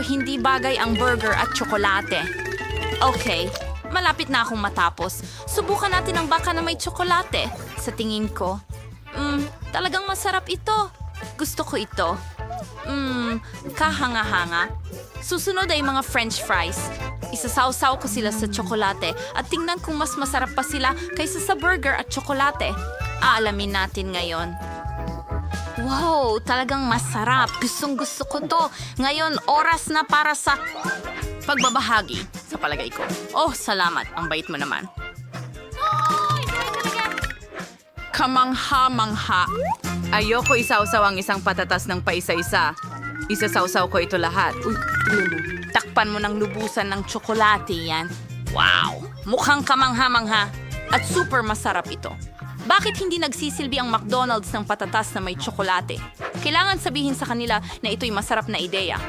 Hindi bagay ang burger at tsokolate. Okay, malapit na akong matapos. Subukan natin ang baka na may tsokolate. Sa tingin ko, mm, talagang masarap ito. Gusto ko ito. Mmm, kahanga-hanga. Susunod ay mga french fries. Isasawsaw ko sila sa tsokolate at tingnan kung mas masarap pa sila kaysa sa burger at tsokolate. Aalamin natin ngayon. Wow, talagang masarap. Gustong gusto ko to. Ngayon, oras na para sa pagbabahagi sa palagay ko. Oh, salamat. Ang bait mo naman. Kamangha-mangha. Ayoko isawsaw ang isang patatas ng paisa-isa. Isasawsaw ko ito lahat. Uy. Takpan mo ng lubusan ng tsokolate yan. Wow! Mukhang kamangha-mangha. At super masarap ito. Bakit hindi nagsisilbi ang McDonald's ng patatas na may tsokolate? Kailangan sabihin sa kanila na ito'y masarap na ideya.